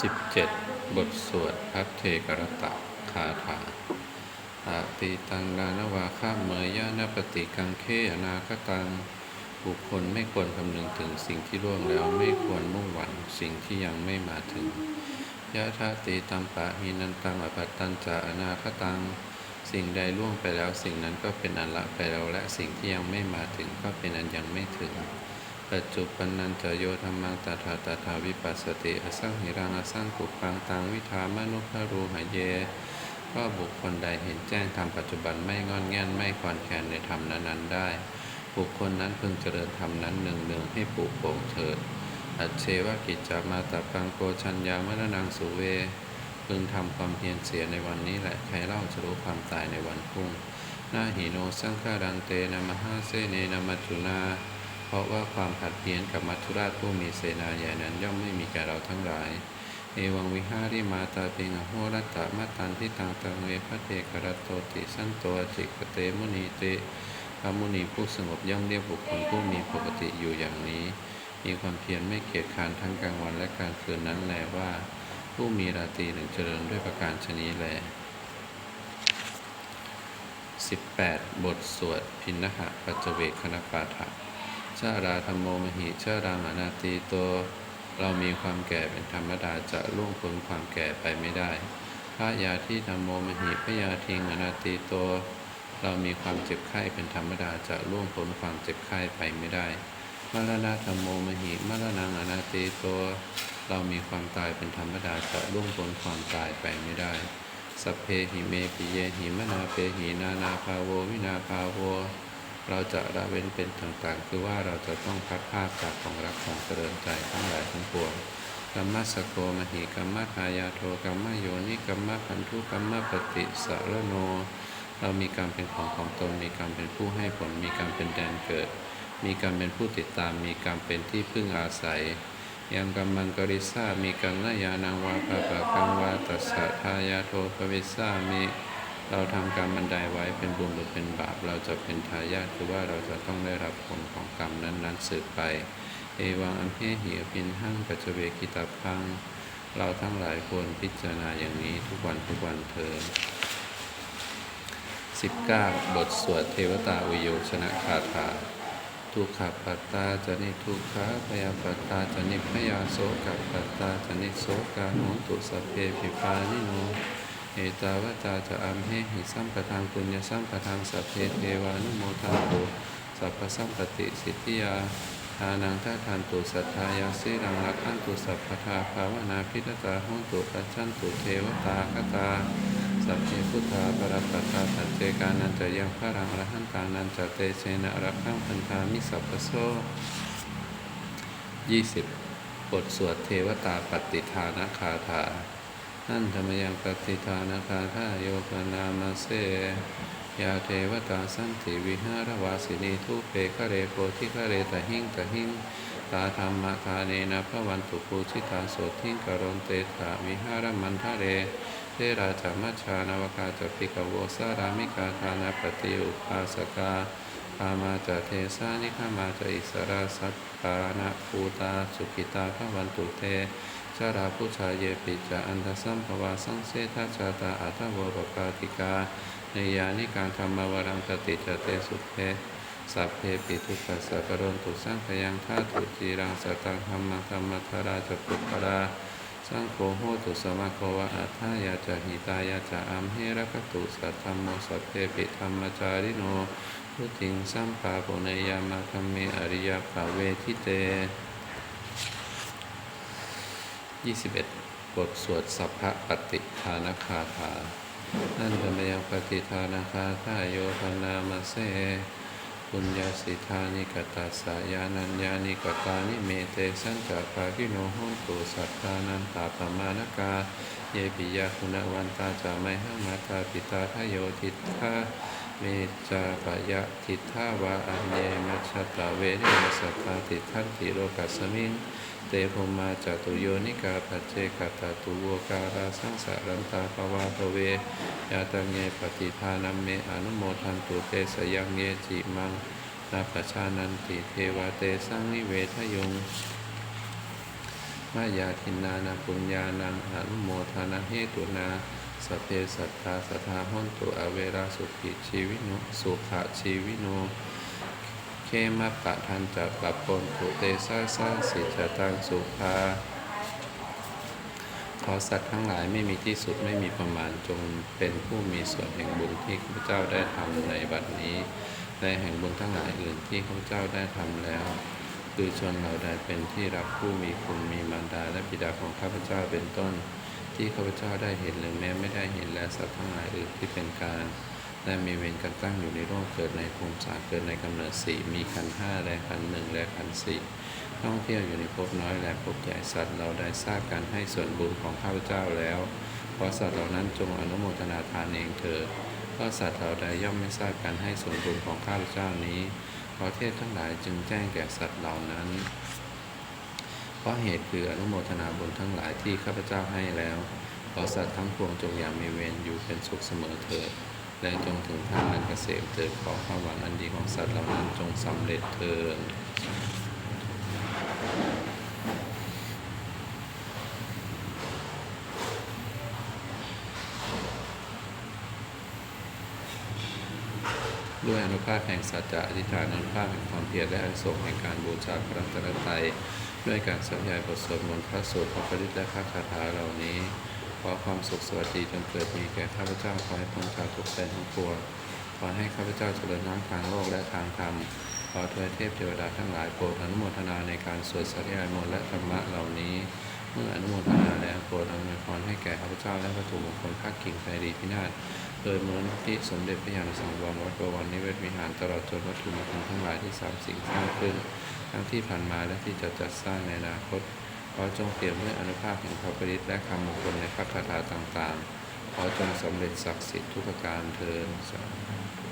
17 บทสวดพัทเทกรตะคาถาอาติตังนานวาข้ามเมยยะนปฏิกังเคอนาคตัง บุคคลไม่ควรคำนึงถึงสิ่งที่ล่วงแล้วไม่ควรมุ่งหวังสิ่งที่ยังไม่มาถึงยะทาติตัมปะหินันตังอปัตตัญจะอนาคตัง สิ่งใดล่วงไปแล้วสิ่งนั้นก็เป็นอันละไปแล้วและสิ่งที่ยังไม่มาถึงก็เป็นอันยังไม่ถึง ปัจจุปันนันจโยธรรมังตถาตถาวิปัสสติ อสังหิรังอสังกุปังตังวิธามนุภรูหายเย ก็บุคคลใดเห็นแจ้งธรรมปัจจุบันไม่งอนแง่นไม่คลอนแคลนในธรรมนั้นๆได้ บุคคลนั้นพึงเจริญธรรมนั้นหนึ่งหนึ่งให้ปลูกโป่งเถิด อัจเชวกิจจามาตาปังโกชัญญามรณังสุเว พึงทำความเพียรเสียในวันนี้แหละใครเล่าจะรู้ความตายในวันพรุ่ง นาหิโนสังฆารันเตนะมหาเสเนนะมัจจุนา ราะว่าความขัดเพี้ยนกับมัทุราชผู้มีเสนาใหญ่นั้นย่อมไม่มีแก่เราทั้งหลาย เอวังวิหาริมาตาเปงอโหรัตตมัตตันทิตังตังเวพระเทกรตโตติสันโตจิกเตมุนีเตพระมุนีผู้สงบย่อมเรียกบุคคลผู้มีปกติอยู่อย่างนี้ มีความเพียรไม่เกียจค้านทั้งกลางวันและกลางคืนนั้นแลว่า ผู้มีราตรีหนึ่งเจริญด้วยประการชนี้แล18 บทสวด พินหะปัจเวคคณปาฐะ ชาราธรรมโมมหิชารังอนาตีโต เรามีความแก่เป็นธรรมดาจะล่วงพ้นความแก่ไปไม่ได้พระยาที่ธรรมโมมหิพระยาทิงอนาตีโต เรามีความเจ็บไข้เป็นธรรมดาจะล่วงพ้นความเจ็บไข้ไปไม่ได้มรณะธรรมโมมหิมรณังอนาตีโต เรามีความตายเป็นธรรมดาจะล่วงพ้นความตายไปไม่ได้สัพเพหิเมปิเยหิมนาเปหินานาภาโววินาภาโว เราจะละเว้นเป็นต่างๆ คือว่าเราจะต้องพัดภาคจากของรักของเจริญใจทั้งหลายทั้งปวงกรรมสโกมหิกรรมทายาโทกรรมโยนิกรรมพันธุกรรมปฏิสารโน เรามีกรรมเป็นของของตน มีกรรมเป็นผู้ให้ผล มีกรรมเป็นแดนเกิด มีกรรมเป็นผู้ติดตาม มีกรรมเป็นที่พึ่งอาศัยยังกรรมังกริสามีกัลยานังวาปะปะกังวาตัสสะทายาโทภวิสสามิ เราทำกรรมอันใดไว้เป็นบุญหรือเป็นบาป เราจะเป็นทายาทคือว่าเราจะต้องได้รับผลของกรรมนั้นๆสืบไป เอวังอัมเพหิอปินหั่งปัจเจเวกิตาพัง เราทั้งหลายควรพิจารณาอย่างนี้ทุกวันทุกวันเถิด19 บทสวดเทวตาวิโยชนะคาถา ทุกขปัตตาจนิทุกขาพยาปัตตาจนิพยาโสกปัตตาจนิโสกาโหตุสัพเพปิปานิโน เอตาวตาจะอัมเหหิสัมปทางปุญญสัมปทางสัพเพเทวานุโมทันตุสัพพสัมปติสิทธิยาทานังท่าทานตุสัทธายาสิรังรักขันตุสัพพทาภาวนาพิทตาหุนตุปัจจันตุเทวตาคตาสัพเพพุทธาปรปัตตาปัจเจกานันจะยังพระรังรหันตานันจะเตเชนะรักขังพันธามิสัพพโส20บทสวดเทวตาปฏิทานคาถา นั่นธรรมยังปฏิทานคาถาโยปนามาเสยาเทวตาสันติวิหารวาสินีทุเปคะเรโพธิคะเรตหิงตหิงตาธรรมทาเนนะพระวันตุปูชิตาโสทิงกรณเตถาวิหารมันทะเรเทราจามัชานวกาจปิกโวสารามิกาทานาปฏิอุปาสกาคามาจเทสานิขามาจอิสราสัตตานะภูตาสุขิตาพระวันตุเต ชาราพุชาเยปิจาอันทสัมภวาสังเสทัชาตาอัทวปปาติกาเนยานิการธรรมวรังปฏิจเตสุเพสัพเพปิทุกขสักรนตุสังขยังธาตุจีรังสตังธรรมธรรมธาราจปุปราสังโฆโหตุสมาโควะอัฏฐายาจะหิตายาจะอัมเหระกตุสัทธรรมโมสัพเพปิธรรมจาริโนพุทิงสัมปาปุเนยามาคัมเมอริยภาเวทิเต 21 บทสวดสัพพะปฏิทานคาถานั่นธรรมยังปฏิทานคาถาโยพนามาเสปุญญาสิทานิกตัสสะยานัญญานิกตานิเมเตสันจัปากิโนโหตุสัทธานันตาปมานกา เยปิยาคุณวันตาจาไมหังมาตาปิตาทโยทิตา เมจาปยะทิทาวาอันเยมัชตาเวเนสัตตาติทันติโลกัสสมิงเตภมาจตุโยนิกาปัจเจกตาตุโวการาสังสารันตาภวาภเวยาตังเยปฏิทานัมเมอนุโมทันตุเตสยังเยจิมังนาปชานันติเทวาเตสังนิเวทยงมายาทินนานาปุญญานังอนุโมทนาเหตุนา สพเพสัตตาสทธาหนตุอเวราสุขิชีวิโนสุขะชีวิโนเคมัปะทันจะปรับปนตุเตสาสาสิจตังสุภาขอสัตว์ทั้งหลายไม่มีที่สุดไม่มีประมาณจงเป็นผู้มีส่วนแห่งบุญที่ข้าพเจ้าได้ทำในบัดนี้และแห่งบุญทั้งหลายอื่นที่ข้าพเจ้าได้ทำแล้ว คือชนเราใดเป็นที่รักผู้มีคุณมีมารดาและบิดาของข้าพเจ้าเป็นต้น ที่ข้าพเจ้าได้เห็นหรือแม้ไม่ได้เห็นและสัตว์ทั้งหลายอื่นที่เป็นการและมีเวรกันตั้งอยู่ในโลกเกิดในภูมิสาเกิดในกำเนิดสี่มีขันห้าและขันหนึ่งและขันสี่ท่องเที่ยวอยู่ในภพน้อยและภพใหญ่สัตว์เราได้ทราบการให้ส่วนบุญของข้าพเจ้าแล้วเพราะสัตว์เหล่านั้นจงอนุโมทนาทานเองเถิดเพราะสัตว์เหล่าใดย่อมไม่ทราบการให้ส่วนบุญของข้าพเจ้านี้เพราะเทพทั้งหลายจึงแจ้งแก่สัตว์เหล่านั้น เพราะเหตุคืออนุโมทนาบุญทั้งหลายที่ข้าพเจ้าให้แล้ว ขอสัตว์ทั้งปวงจงอย่ามีเวรอยู่เป็นสุขเสมอเถิด และจงถึงทางนันเกษมเถิดขอความหวังอันดีของสัตว์เหล่านั้นจงสำเร็จเถิดด้วยอนุภาพแห่งสัจจะอธิษฐานอนุภาพแห่งความเพียรและอานิสงแห่งการบูชาพระรัตนตรัย ด้วยการสัญญายบทสวดมนต์พระสูตรพระปริตและพระคาถาเหล่านี้ ขอความสุขสวัสดีจงเกิดมีแก่ข้าพเจ้าขอให้พ้นจากทุกข์ใจทั้งปวงขอให้ข้าพเจ้าเจริญทั้งทางโลกและทางธรรม ขอเทวเทพเทวดาทั้งหลายโปรดอนุโมทนาในการสวดสัตยายมนต์และธรรมะเหล่านี้ เมื่ออนุโมทนาแล้วโปรดอำนวยพรให้แก่ข้าพเจ้าและวัตถุมงคลภาคกิ่งไพรีพินาศโดยมูลนิธิสมเด็จพระยาณสังวรวัดประวันนิเวศวิหารตลอดจนวัตถุมงคลทั้งหลายที่สามสิ่งสร้างขึ้น ทั้งที่ผ่านมาและที่จะจัดสร้างในอนาคตขอจงเปี่ยมด้วยอนุภาพแห่งพระปริตและคำมงคลในพระคาถาต่างๆ ขอจงสำเร็จศักดิ์สิทธิ์ทุกประการเทินสาธุ